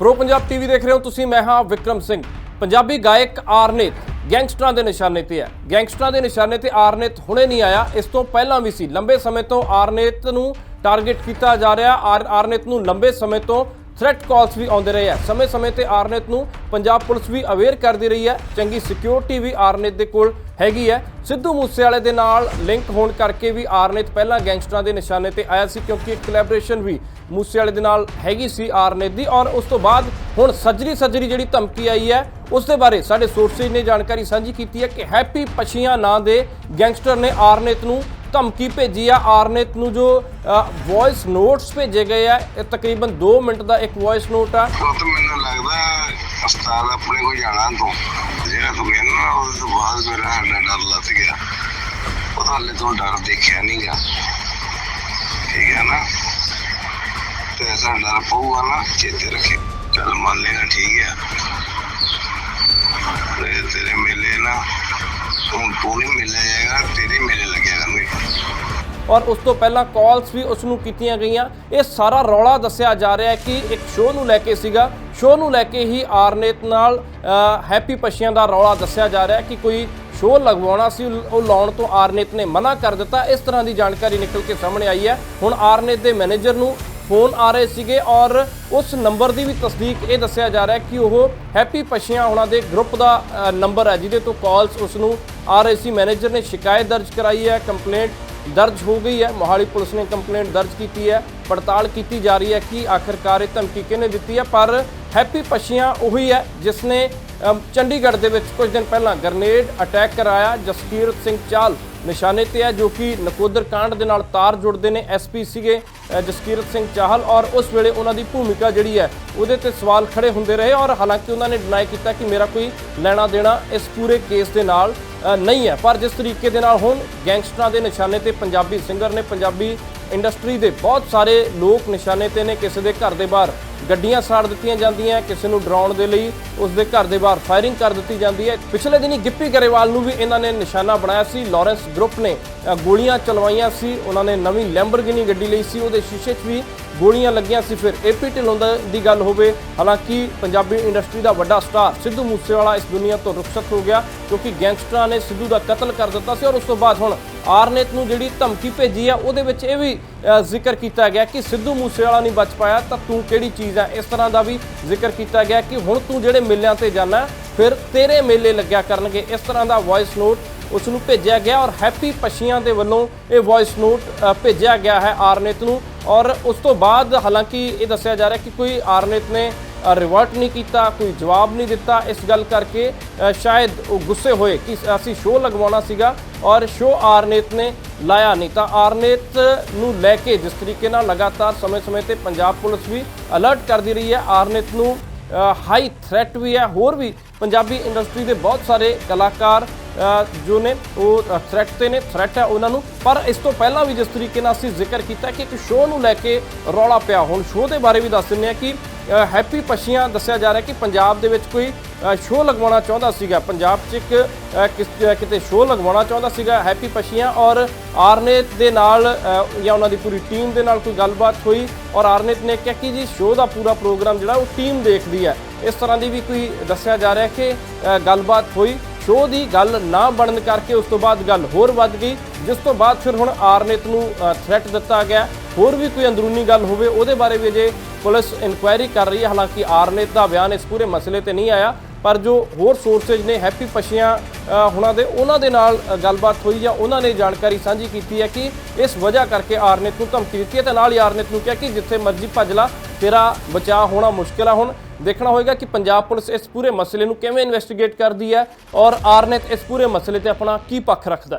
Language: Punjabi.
ਪ੍ਰੋ ਪੰਜਾਬ ਟੀਵੀ ਦੇਖ ਰਹੇ ਹੋ ਤੁਸੀਂ, ਮੈਂ ਹਾਂ ਵਿਕਰਮ ਸਿੰਘ। ਪੰਜਾਬੀ ਗਾਇਕ ਆਰਨੇਤ ਗੈਂਗਸਟਰਾਂ ਦੇ ਨਿਸ਼ਾਨੇ ਤੇ ਹੈ। ਗੈਂਗਸਟਰਾਂ ਦੇ ਨਿਸ਼ਾਨੇ ਤੇ ਆਰਨੇਤ ਹੁਣੇ ਨਹੀਂ ਆਇਆ, ਇਸ ਤੋਂ ਪਹਿਲਾਂ ਵੀ ਸੀ। ਲੰਬੇ ਸਮੇਂ ਤੋਂ ਆਰਨੇਤ ਨੂੰ ਟਾਰਗੇਟ ਕੀਤਾ ਜਾ ਰਿਹਾ। ਆਰ- ਆਰਨੇਤ ਨੂੰ ਲੰਬੇ ਸਮੇਂ ਤੋਂ ਥ੍ਰੈਟ ਕਾਲਸ ਵੀ ਆਉਂਦੇ ਰਹੇ ਹੈ ਸਮੇਂ-ਸਮੇਂ ਤੇ ਆਰਨੇਤ ਨੂੰ ਪੰਜਾਬ ਪੁਲਿਸ ਵੀ ਅਵੇਅਰ ਕਰਦੀ ਰਹੀ ਹੈ ਚੰਗੀ ਸਿਕਿਉਰਿਟੀ ਵੀ ਆਰਨੇਤ ਦੇ ਕੋਲ ਹੈਗੀ ਹੈ ਸਿੱਧੂ ਮੂਸੇਵਾਲੇ ਦੇ ਨਾਲ ਲਿੰਕ ਹੋਣ ਕਰਕੇ ਵੀ ਆਰਨੇਤ ਪਹਿਲਾਂ ਗੈਂਗਸਟਰਾਂ ਦੇ ਨਿਸ਼ਾਨੇ ਤੇ ਆਇਆ ਸੀ ਕਿਉਂਕਿ ਇੱਕ ਕੋਲੈਬੋਰੇਸ਼ਨ ਵੀ ਮੂਸੇਵਾਲੇ ਦੇ ਨਾਲ ਹੈਗੀ ਸੀ ਆਰਨੇਤ ਦੀ ਔਰ ਉਸ ਤੋਂ ਬਾਅਦ ਹੁਣ ਸੱਜਰੀ ਸੱਜਰੀ ਜਿਹੜੀ ਧਮਕੀ ਆਈ ਹੈ ਉਸ ਦੇ ਬਾਰੇ ਸਾਡੇ ਸੋਰਸਿਸ ਨੇ ਜਾਣਕਾਰੀ ਸਾਂਝੀ ਕੀਤੀ ਹੈ ਕਿ ਹੈਪੀ ਪਛੀਆਂ ਨਾਂ ਦੇ ਗੈਂਗਸਟਰ ਨੇ ਆਰਨੇਤ ਨੂੰ ਧਮਕੀ ਭੇਜੀ ਆ। ਆਰਨੇਤ ਨੂੰ ਜੋ ਵੌਇਸ ਨੋਟਸ ਭੇਜੇ ਗਏ ਆ, ਇਹ ਤਕਰੀਬਨ 2 ਮਿੰਟ ਦਾ ਇੱਕ ਵੌਇਸ ਨੋਟ ਆ। ਉਹ ਤਾਂ ਮੈਨੂੰ ਲੱਗਦਾ ਉਸਤਾਦ ਆਪਣੇ ਕੋਲ ਜਾਣਾ ਤੂੰ। ਜਿਹੜਾ ਤੂੰ ਕਹਿੰਦਾ ਉਸ ਤੋਂ ਬਾਅਦ ਮੇਰਾ ਹੱਡਾ ਡਰ ਲੱਥ ਗਿਆ। ਉਹ ਤਾਂ ਤੋਂ ਡਰ ਦੇਖਿਆ ਨਹੀਂਗਾ ਠੀਕ ਹੈ ਨਾ? ਤੇ ਐਸਾ ਡਰ ਪਊਗਾ ਨਾ, ਚੇਤੇ ਰੱਖੇ। ਚੱਲ ਮੰਨ ਲੈਣਾ ਠੀਕ ਹੈ। ਤੇਰੇ ਮੇਲੇ ਨਾ ਤੂੰ ਤੂੰ ਨਹੀਂ ਮਿਲਿਆ ਜਾਏਗਾ ਤੇਰੇ ਮੇਲੇ ਲੱਗਿਆ ਔਰ ਉਸ ਤੋਂ ਪਹਿਲਾਂ ਕਾਲਸ ਵੀ ਉਸ ਨੂੰ ਕੀਤੀਆਂ ਗਈਆਂ। ਇਹ ਸਾਰਾ ਰੌਲਾ ਦੱਸਿਆ ਜਾ ਰਿਹਾ ਹੈ ਕਿ ਇੱਕ ਸ਼ੋਅ ਨੂੰ ਲੈ ਕੇ ਸੀਗਾ। ਸ਼ੋਅ ਨੂੰ ਲੈ ਕੇ ਹੀ ਆਰਨੇਤ ਨਾਲ ਹੈਪੀ ਪਸ਼ੀਆਂ ਦਾ ਰੌਲਾ ਦੱਸਿਆ ਜਾ ਰਿਹਾ ਹੈ ਕਿ ਕੋਈ ਸ਼ੋਅ ਲਗਵਾਉਣਾ ਸੀ, ਉਹ ਲਾਉਣ ਤੋਂ ਆਰਨੇਤ ਨੇ ਮਨਾ ਕਰ ਦਿੱਤਾ। ਇਸ ਤਰ੍ਹਾਂ ਦੀ ਜਾਣਕਾਰੀ ਨਿਕਲ ਕੇ ਸਾਹਮਣੇ ਆਈ ਹੈ। ਹੁਣ ਆਰਨੇਤ ਦੇ ਮੈਨੇਜਰ ਨੂੰ ਫੋਨ ਆ ਰਹੇ ਸੀਗੇ ਔਰ ਉਸ ਨੰਬਰ ਦੀ ਵੀ ਤਸਦੀਕ ਇਹ ਦੱਸਿਆ ਜਾ ਰਿਹਾ ਕਿ ਉਹ ਹੈਪੀ ਪਸ਼ੀਆਂ ਉਹਨਾਂ ਦੇ ਗਰੁੱਪ ਦਾ ਨੰਬਰ ਹੈ, ਜਿਹਦੇ ਤੋਂ ਕਾਲਸ ਉਸ ਨੂੰ ਆ ਰਹੇ ਸੀ। ਮੈਨੇਜਰ ਨੇ ਸ਼ਿਕਾਇਤ ਦਰਜ ਕਰਾਈ ਹੈ ਕੰਪਲੇਂਟ ਦਰਜ ਹੋ ਗਈ ਹੈ। ਮੋਹਾਲੀ ਪੁਲਿਸ ਨੇ ਕੰਪਲੇਂਟ ਦਰਜ ਕੀਤੀ ਹੈ। ਪੜਤਾਲ ਕੀਤੀ ਜਾ ਰਹੀ ਹੈ ਕਿ ਆਖਰਕਾਰ ਇਹ ਧਮਕੀ ਕਿਹਨੇ ਦਿੱਤੀ ਹੈ। ਪਰ ਹੈਪੀ ਪਸ਼ੀਆਂ ਉਹੀ ਹੈ ਜਿਸ ਨੇ ਚੰਡੀਗੜ੍ਹ ਦੇ ਵਿੱਚ ਕੁਝ ਦਿਨ ਪਹਿਲਾਂ ਗ੍ਰਨੇਡ ਅਟੈਕ ਕਰਾਇਆ। ਜਸਕੀਰਤ ਸਿੰਘ ਚਾਲ ਨਿਸ਼ਾਨੇ ਤੇ ਹੈ ਜੋ ਕਿ ਨਕੋਦਰ ਕਾਂਡ ਦੇ ਨਾਲ ਤਾਰ ਜੁੜਦੇ ਨੇ ਐਸਪੀ ਸੀਗੇ ਜਸਕੀਰਤ ਸਿੰਘ ਚਾਹਲ। ਔਰ ਉਸ ਵੇਲੇ ਉਹਨਾਂ ਦੀ ਭੂਮਿਕਾ ਜਿਹੜੀ ਹੈ, ਉਹਦੇ ਤੇ ਸਵਾਲ ਖੜੇ ਹੁੰਦੇ ਰਹੇ। ਔਰ ਹਾਲਾਂਕਿ ਉਹਨਾਂ ਨੇ ਡਿਨਾਈ ਕੀਤਾ ਕਿ ਮੇਰਾ ਕੋਈ ਲੈਣਾ ਦੇਣਾ ਇਸ ਪੂਰੇ ਕੇਸ ਦੇ ਨਾਲ। ਨਹੀਂ ਹੈ। ਪਰ ਜਿਸ ਤਰੀਕੇ ਦੇ ਨਾਲ ਹੁਣ ਗੈਂਗਸਟਰਾਂ ਦੇ ਨਿਸ਼ਾਨੇ ਤੇ ਪੰਜਾਬੀ ਸਿੰਗਰ ਨੇ, ਪੰਜਾਬੀ ਇੰਡਸਟਰੀ ਦੇ ਬਹੁਤ ਸਾਰੇ ਲੋਕ ਨਿਸ਼ਾਨੇ ਤੇ ਨੇ, ਕਿਸੇ ਦੇ ਘਰ ਦੇ ਬਾਹਰ ਗੱਡੀਆਂ ਸਾੜ ਦਿੱਤੀਆਂ ਜਾਂਦੀਆਂ, ਕਿਸੇ ਨੂੰ ਡਰਾਉਣ ਦੇ ਲਈ ਉਸ ਦੇ ਘਰ ਦੇ ਬਾਹਰ ਫਾਇਰਿੰਗ ਕਰ ਦਿੱਤੀ ਜਾਂਦੀ ਹੈ। ਪਿਛਲੇ ਦਿਨੀ ਗਿੱਪੀ ਗਰੇਵਾਲ ਨੂੰ ਵੀ ਇਹਨਾਂ ਨੇ ਨਿਸ਼ਾਨਾ ਬਣਾਇਆ ਸੀ। ਲਾਰੈਂਸ ਗਰੁੱਪ ਨੇ ਗੋਲੀਆਂ ਚਲਵਾਈਆਂ ਸੀ। ਉਹਨਾਂ ਨੇ ਨਵੀਂ ਲੈਂਬਰਗਿਨੀ ਗੱਡੀ ਲਈ ਸੀ। ਉਹਦੇ ਸ਼ੀਸ਼ੇ 'ਚ ਵੀ ਗੋਲੀਆਂ ਲੱਗੀਆਂ ਸੀ, ਫਿਰ ਏਪੀ ਢਿੱਲੋਂ ਦੀ ਗੱਲ ਹੋਵੇ। ਹਾਲਾਂਕਿ ਪੰਜਾਬੀ ਇੰਡਸਟਰੀ ਦਾ ਵੱਡਾ ਸਟਾਰ ਸਿੱਧੂ ਮੂਸੇਵਾਲਾ ਇਸ ਦੁਨੀਆ ਤੋਂ ਰੁਖਸਤ ਹੋ ਗਿਆ ਕਿਉਂਕਿ ਗੈਂਗਸਟਰਾਂ ਨੇ ਸਿੱਧੂ ਦਾ ਕਤਲ ਕਰ ਦਿੱਤਾ ਸੀ। ਔਰ ਉਸ ਤੋਂ ਬਾਅਦ ਹੁਣ ਆਰਨੇਤ ਨੂੰ ਜਿਹੜੀ ਧਮਕੀ ਭੇਜੀ ਆ, ਉਹਦੇ ਵਿੱਚ ਇਹ ਵੀ ਜ਼ਿਕਰ ਕੀਤਾ ਗਿਆ ਕਿ ਸਿੱਧੂ ਮੂਸੇਵਾਲਾ ਨਹੀਂ ਬਚ ਪਾਇਆ, ਤਾਂ ਤੂੰ ਕਿਹੜੀ ਚੀਜ਼ ਹੈ ਇਸ ਤਰ੍ਹਾਂ ਦਾ ਵੀ ਜ਼ਿਕਰ ਕੀਤਾ ਗਿਆ ਕਿ ਹੁਣ ਤੂੰ ਜਿਹੜੇ ਮੇਲਿਆਂ ਤੇ ਜਾਣਾ ਫਿਰ ਤੇਰੇ ਮੇਲੇ ਲੱਗਿਆ ਕਰਨਗੇ। ਇਸ ਤਰ੍ਹਾਂ ਦਾ ਵੌਇਸ ਨੋਟ ਉਸ ਨੂੰ ਭੇਜਿਆ ਗਿਆ ਔਰ ਹੈਪੀ ਪਸ਼ੀਆਂ ਦੇ ਵੱਲੋਂ ਇਹ ਵੌਇਸ ਨੋਟ ਭੇਜਿਆ ਗਿਆ ਹੈ ਆਰਨੇਤ ਨੂੰ। ਔਰ ਉਸ ਤੋਂ ਬਾਅਦ ਹਾਲਾਂਕਿ ਇਹ ਦੱਸਿਆ ਜਾ ਰਿਹਾ ਕਿ ਕੋਈ ਆਰਨੇਤ ਨੇ ਰਿਵਰਟ ਨਹੀਂ ਕੀਤਾ, ਕੋਈ ਜਵਾਬ ਨਹੀਂ ਦਿੱਤਾ। ਇਸ ਗੱਲ ਕਰਕੇ ਸ਼ਾਇਦ ਉਹ ਗੁੱਸੇ ਹੋਏ ਕਿ ਅਸੀਂ ਸ਼ੋਅ ਲਗਵਾਉਣਾ ਸੀਗਾ ਔਰ ਸ਼ੋਅ ਆਰਨੇਤ ਨੇ ਲਾਇਆ ਨਹੀਂ। ਤਾਂ ਆਰਨੇਤ ਨੂੰ ਲੈ ਕੇ ਜਿਸ ਤਰੀਕੇ ਨਾਲ ਲਗਾਤਾਰ ਸਮੇਂ-ਸਮੇਂ ਤੇ ਪੰਜਾਬ ਪੁਲਿਸ ਵੀ ਅਲਰਟ ਕਰਦੀ ਰਹੀ ਹੈ, ਆਰਨੇਤ ਨੂੰ ਹਾਈ ਥ੍ਰੈਟ ਵੀ ਹੈ। ਹੋਰ ਵੀ ਪੰਜਾਬੀ ਇੰਡਸਟਰੀ ਦੇ ਬਹੁਤ ਸਾਰੇ ਕਲਾਕਾਰ ਜੋ ਨੇ, ਉਹ ਥ੍ਰੈਟ ਤੇ ਨੇ ਥ੍ਰੈਟ ਹੈ ਉਹਨਾਂ ਨੂੰ। ਪਰ ਇਸ ਤੋਂ ਪਹਿਲਾਂ ਵੀ ਜਿਸ ਤਰੀਕੇ ਨਾਲ ਅਸੀਂ ਜ਼ਿਕਰ ਕੀਤਾ ਕਿ ਇੱਕ ਸ਼ੋਅ ਨੂੰ ਲੈ ਕੇ ਰੌਲਾ ਪਿਆ। ਹੁਣ ਸ਼ੋਅ ਦੇ ਬਾਰੇ ਵੀ ਦੱਸ ਦਿੰਦੇ ਹਾਂ ਕਿ ਹੈਪੀ ਪਸ਼ੀਆਂ ਦੱਸਿਆ ਜਾ ਰਿਹਾ ਕਿ ਪੰਜਾਬ ਦੇ ਵਿੱਚ ਕੋਈ ਸ਼ੋਅ ਲਗਵਾਉਣਾ ਚਾਹੁੰਦਾ ਸੀਗਾ। ਪੰਜਾਬ 'ਚ ਇੱਕ ਕਿਤੇ ਸ਼ੋਅ ਲਗਵਾਉਣਾ ਚਾਹੁੰਦਾ ਸੀਗਾ ਹੈਪੀ ਪਸ਼ੀਆਂ ਔਰ ਆਰਨੇਤ ਦੇ ਨਾਲ ਜਾਂ ਉਹਨਾਂ ਦੀ ਪੂਰੀ ਟੀਮ ਦੇ ਨਾਲ ਕੋਈ ਗੱਲਬਾਤ ਹੋਈ ਔਰ ਆਰਨੇਤ ਨੇ ਕਿਹਾ ਕਿ ਜੀ ਸ਼ੋਅ ਦਾ ਪੂਰਾ ਪ੍ਰੋਗਰਾਮ ਜਿਹੜਾ ਉਹ ਟੀਮ ਦੇਖਦੀ ਹੈ। ਇਸ ਤਰ੍ਹਾਂ ਦੀ ਵੀ ਕੋਈ ਦੱਸਿਆ ਜਾ ਰਿਹਾ ਕਿ ਗੱਲਬਾਤ ਹੋਈ। ਸ਼ੋਅ ਦੀ ਗੱਲ ਨਾ ਬਣਨ ਕਰਕੇ ਉਸ ਤੋਂ ਬਾਅਦ ਗੱਲ ਹੋਰ ਵੱਧ ਗਈ, ਜਿਸ ਤੋਂ ਬਾਅਦ ਫਿਰ ਹੁਣ ਆਰਨੇਤ ਨੂੰ ਥ੍ਰੈਟ ਦਿੱਤਾ ਗਿਆ। ਹੋਰ ਵੀ ਕੋਈ ਅੰਦਰੂਨੀ ਗੱਲ ਹੋਵੇ, ਉਹਦੇ ਬਾਰੇ ਵੀ ਅਜੇ ਪੁਲਿਸ ਇਨਕੁਆਇਰੀ ਕਰ ਰਹੀ ਹੈ। ਹਾਲਾਂਕਿ ਆਰਨੇਤ ਦਾ ਬਿਆਨ ਇਸ ਪੂਰੇ ਮਸਲੇ ਤੇ ਨਹੀਂ ਆਇਆ, ਪਰ ਜੋ ਹੋਰ ਸੋਰਸੇਜ ਨੇ, ਹੈਪੀ ਪਸ਼ੀਆਂ ਹੁਣਾਂ ਦੇ, ਉਹਨਾਂ ਦੇ ਨਾਲ ਗੱਲਬਾਤ ਹੋਈ ਜਾਂ ਉਹਨਾਂ ਨੇ ਜਾਣਕਾਰੀ ਸਾਂਝੀ ਕੀਤੀ ਹੈ ਕਿ ਇਸ ਵਜ੍ਹਾ ਕਰਕੇ ਆਰਨੇਤ ਨੂੰ ਧਮਕੀ ਦਿੱਤੀ ਹੈ ਤੇ ਨਾਲ ਹੀ ਆਰਨੇਤ ਨੂੰ ਕਿਹਾ ਕਿ ਜਿੱਥੇ ਮਰਜ਼ੀ ਭੱਜ ਲਾ ਤੇਰਾ ਬਚਾਅ ਹੋਣਾ ਮੁਸ਼ਕਿਲ ਆ। ਹੁਣ ਦੇਖਣਾ ਹੋਏਗਾ ਕਿ ਪੰਜਾਬ ਪੁਲਿਸ ਇਸ ਪੂਰੇ ਮਸਲੇ ਨੂੰ ਕਿਵੇਂ ਇਨਵੈਸਟੀਗੇਟ ਕਰਦੀ ਹੈ ਔਰ ਆਰਨੇਤ ਇਸ ਪੂਰੇ ਮਸਲੇ ਤੇ ਆਪਣਾ ਕੀ ਪੱਖ ਰੱਖਦਾ